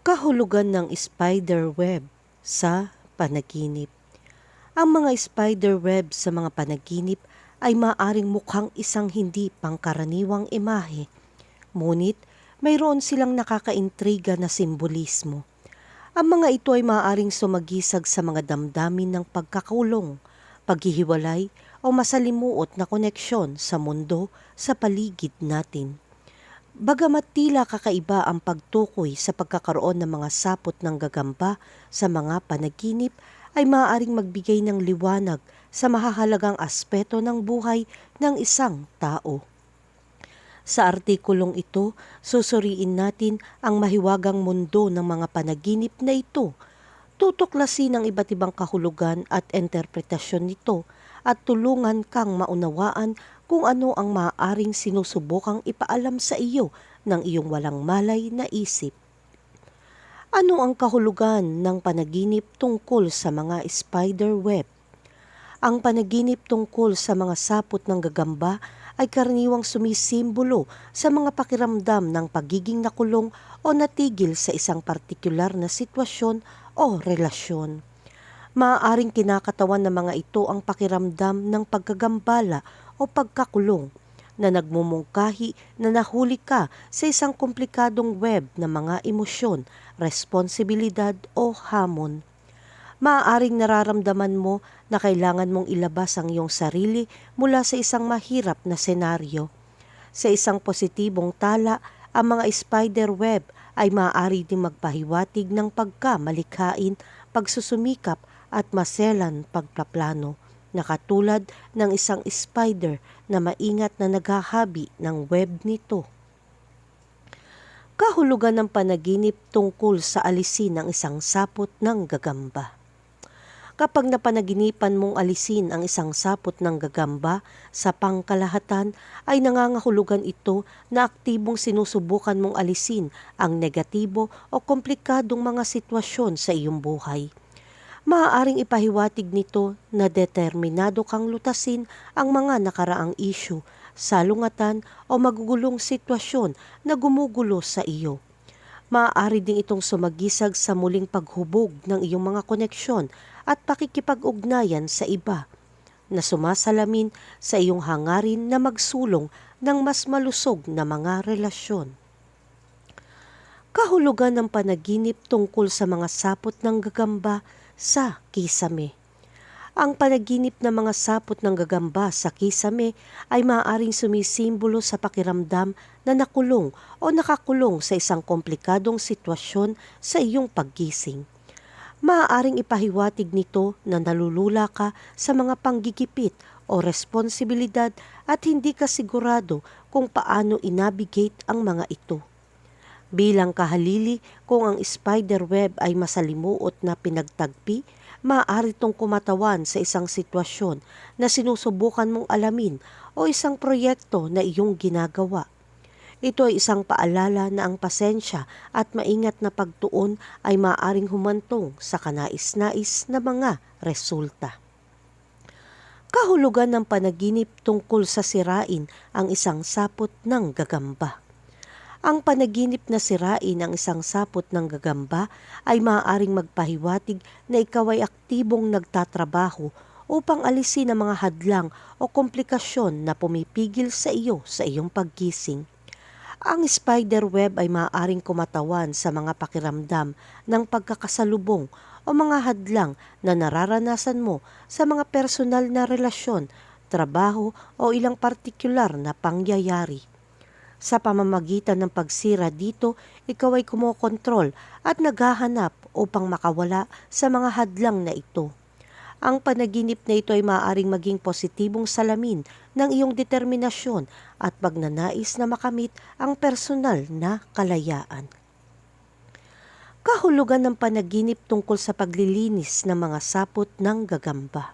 Kahulugan ng spider web sa panaginip. Ang mga spider web sa mga panaginip ay maaring mukhang isang hindi pangkaraniwang imahe. Ngunit mayroon silang nakakaintriga na simbolismo. Ang mga ito ay maaaring sumagisag sa mga damdamin ng pagkakulong, paghihiwalay o masalimuot na koneksyon sa mundo sa paligid natin. Bagamat tila kakaiba ang pagtukoy sa pagkakaroon ng mga sapot ng gagamba sa mga panaginip, ay maaaring magbigay ng liwanag sa mahahalagang aspeto ng buhay ng isang tao. Sa artikulong ito, susuriin natin ang mahiwagang mundo ng mga panaginip na ito. Tutuklasin ang iba't ibang kahulugan at interpretasyon nito at tulungan kang maunawaan kung ano ang maaaring sinusubukang ipaalam sa iyo ng iyong walang malay na isip. Ano ang kahulugan ng panaginip tungkol sa mga spider web? Ang panaginip tungkol sa mga sapot ng gagamba ay karaniwang sumisimbolo sa mga pakiramdam ng pagiging nakulong o natigil sa isang partikular na sitwasyon o relasyon. Maaaring kinakatawan ng mga ito ang pakiramdam ng pagkagambala o pagkakulong na nagmumungkahi na nahuli ka sa isang komplikadong web ng mga emosyon, responsibilidad o hamon. Maaaring nararamdaman mo na kailangan mong ilabas ang iyong sarili mula sa isang mahirap na senaryo. Sa isang positibong tala, ang mga spider web ay maaari ding magpahiwatig ng pagkamalikhain, pagsusumikap at maselan pagpaplano na katulad ng isang spider na maingat na naghahabi ng web nito. Kahulugan ng panaginip tungkol sa alisin ng isang sapot ng gagamba. Kapag napanaginipan mong alisin ang isang sapot ng gagamba sa pangkalahatan ay nangangahulugan ito na aktibong sinusubukan mong alisin ang negatibo o komplikadong mga sitwasyon sa iyong buhay maaaring ipahiwatig nito na determinado kang lutasin ang mga nakaraang isyu, salungatan o magugulong sitwasyon na gumugulo sa iyo. Maaari ding itong sumagisag sa muling paghubog ng iyong mga koneksyon at pakikipag-ugnayan sa iba na sumasalamin sa iyong hangarin na magsulong ng mas malusog na mga relasyon. Kahulugan ng panaginip tungkol sa mga sapot ng gagamba sa kisame. Ang panaginip ng mga sapot ng gagamba sa kisame ay maaaring sumisimbolo sa pakiramdam na nakulong o nakakulong sa isang komplikadong sitwasyon sa iyong paggising. Maaaring ipahiwatig nito na nalulula ka sa mga panggigipit o responsibilidad at hindi ka sigurado kung paano inabigate ang mga ito. Bilang kahalili, kung ang spider web ay masalimuot na pinagtagpi, maaari itong kumatawan sa isang sitwasyon na sinusubukan mong alamin o isang proyekto na iyong ginagawa. Ito ay isang paalala na ang pasensya at maingat na pagtuon ay maaaring humantong sa kanais-nais na mga resulta. Kahulugan ng panaginip tungkol sa sirain ang isang sapot ng gagamba. Ang panaginip na sirain ang isang sapot ng gagamba ay maaaring magpahiwatig na ikaw ay aktibong nagtatrabaho upang alisin ang mga hadlang o komplikasyon na pumipigil sa iyo sa iyong paggising. Ang spider web ay maaaring kumatawan sa mga pakiramdam ng pagkakasalubong o mga hadlang na nararanasan mo sa mga personal na relasyon, trabaho o ilang partikular na pangyayari. Sa pamamagitan ng pagsira dito, ikaw ay kumokontrol at naghahanap upang makawala sa mga hadlang na ito. Ang panaginip na ito ay maaaring maging positibong salamin ng iyong determinasyon at pagnanais na makamit ang personal na kalayaan. Kahulugan ng panaginip tungkol sa paglilinis ng mga sapot ng gagamba.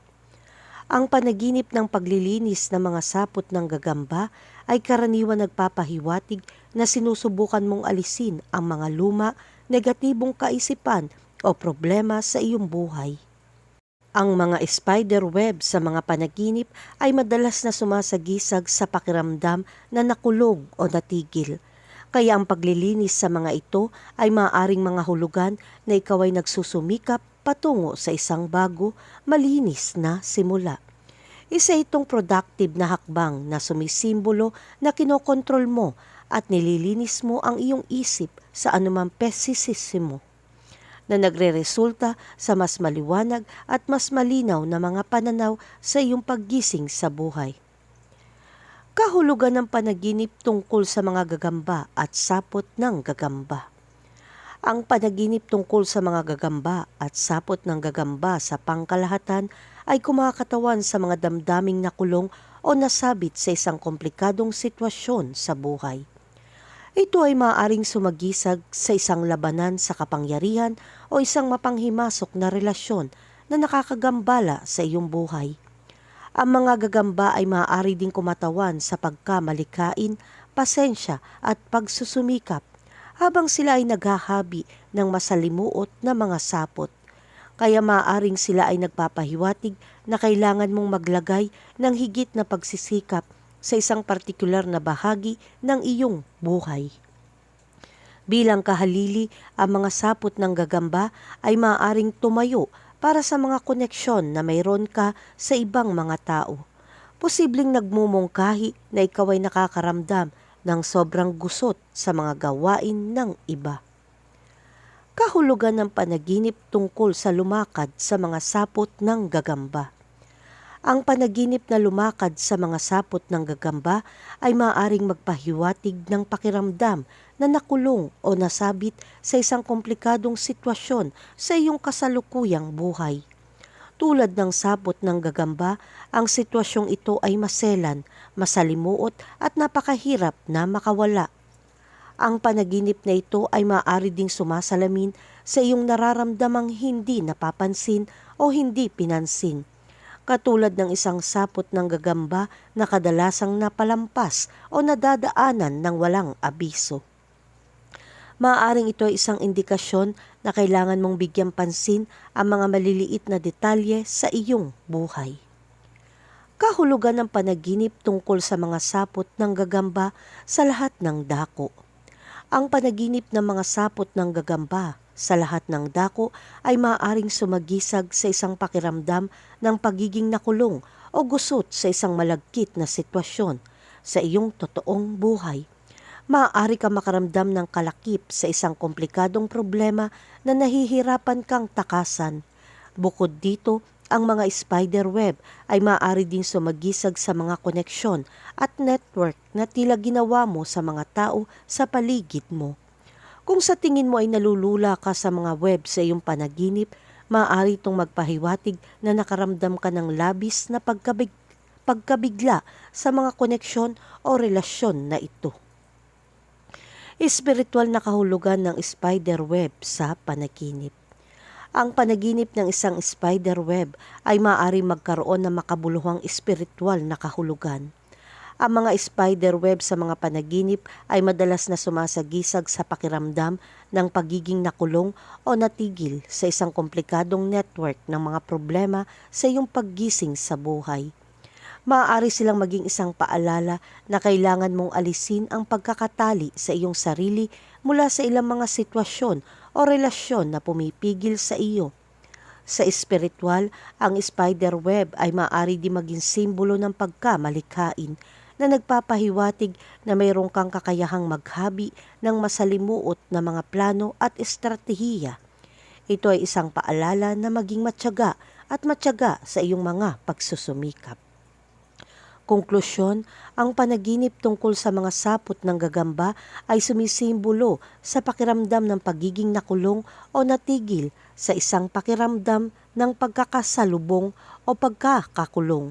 Ang panaginip ng paglilinis ng mga sapot ng gagamba ay karaniwan nagpapahiwatig na sinusubukan mong alisin ang mga luma, negatibong kaisipan o problema sa iyong buhay. Ang mga spider web sa mga panaginip ay madalas na sumasagisag sa pakiramdam na nakulong o natigil. Kaya ang paglilinis sa mga ito ay maaaring mga hulugan na ikaw ay nagsusumikap patungo sa isang bago, malinis na simula. Isa itong productive na hakbang na sumisimbolo na kinokontrol mo at nililinis mo ang iyong isip sa anumang pesisisimo na nagre-resulta sa mas maliwanag at mas malinaw na mga pananaw sa iyong paggising sa buhay. Kahulugan ng panaginip tungkol sa mga gagamba at sapot ng gagamba. Ang panaginip tungkol sa mga gagamba at sapot ng gagamba sa pangkalahatan ay kumakatawan sa mga damdaming nakulong o nasabit sa isang komplikadong sitwasyon sa buhay. Ito ay maaaring sumagisag sa isang labanan sa kapangyarihan o isang mapanghimasok na relasyon na nakakagambala sa iyong buhay. Ang mga gagamba ay maaari ding kumatawan sa pagkamalikain, pasensya at pagsusumikap habang sila ay naghahabi ng masalimuot na mga sapot. Kaya maaaring sila ay nagpapahiwatig na kailangan mong maglagay ng higit na pagsisikap sa isang partikular na bahagi ng iyong buhay. Bilang kahalili, ang mga sapot ng gagamba ay maaaring tumayo para sa mga koneksyon na mayroon ka sa ibang mga tao. Posibleng nagmumungkahi na ikaw ay nakakaramdam ng sobrang gusot sa mga gawain ng iba. Kahulugan ng panaginip tungkol sa lumakad sa mga sapot ng gagamba. Ang panaginip na lumakad sa mga sapot ng gagamba ay maaaring magpahiwatig ng pakiramdam na nakulong o nasabit sa isang komplikadong sitwasyon sa iyong kasalukuyang buhay. Tulad ng sapot ng gagamba, ang sitwasyong ito ay maselan, masalimuot at napakahirap na makawala. Ang panaginip na ito ay maaari ding sumasalamin sa iyong nararamdamang hindi napapansin o hindi pinansin katulad ng isang sapot ng gagamba na kadalasang napalampas o nadadaanan ng walang abiso. Maaaring ito ay isang indikasyon na kailangan mong bigyan pansin ang mga maliliit na detalye sa iyong buhay. Kahulugan ng panaginip tungkol sa mga sapot ng gagamba sa lahat ng dako. Ang panaginip ng mga sapot ng gagamba sa lahat ng dako ay maaaring sumagisag sa isang pakiramdam ng pagiging nakulong o gusot sa isang malagkit na sitwasyon sa iyong totoong buhay. Maaari ka makaramdam ng kalakip sa isang komplikadong problema na nahihirapan kang takasan. Bukod dito, ang mga spider web ay maaari din sumagisag sa mga koneksyon at network na tila ginawa mo sa mga tao sa paligid mo. Kung sa tingin mo ay nalulula ka sa mga web sa iyong panaginip, maaari itong magpahiwatig na nakaramdam ka ng labis na pagkabig, pagkabigla sa mga koneksyon o relasyon na ito. Espiritual na kahulugan ng spider web sa panaginip. Ang panaginip ng isang spider web ay maaari magkaroon ng makabuluhang espiritual na kahulugan. Ang mga spider web sa mga panaginip ay madalas na sumasagisag sa pakiramdam ng pagiging nakulong o natigil sa isang komplikadong network ng mga problema sa iyong paggising sa buhay. Maaari silang maging isang paalala na kailangan mong alisin ang pagkakatali sa iyong sarili mula sa ilang mga sitwasyon o relasyon na pumipigil sa iyo sa espiritual, ang spider web ay maaari di maging simbolo ng pagkamalikhain na nagpapahiwatig na mayroong kang kakayahang maghabi ng masalimuot na mga plano at estratehiya. Ito ay isang paalala na maging matyaga at matyaga sa iyong mga pagsusumikap. Konklusyon, ang panaginip tungkol sa mga sapot ng gagamba ay sumisimbolo sa pakiramdam ng pagiging nakulong o natigil sa isang pakiramdam ng pagkakasalubong o pagkakakulong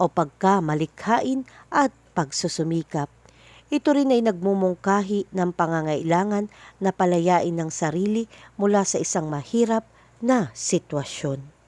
o pagkamalikhain at pagsusumikap. Ito rin ay nagmumungkahi ng pangangailangan na palayain ng sarili mula sa isang mahirap na sitwasyon.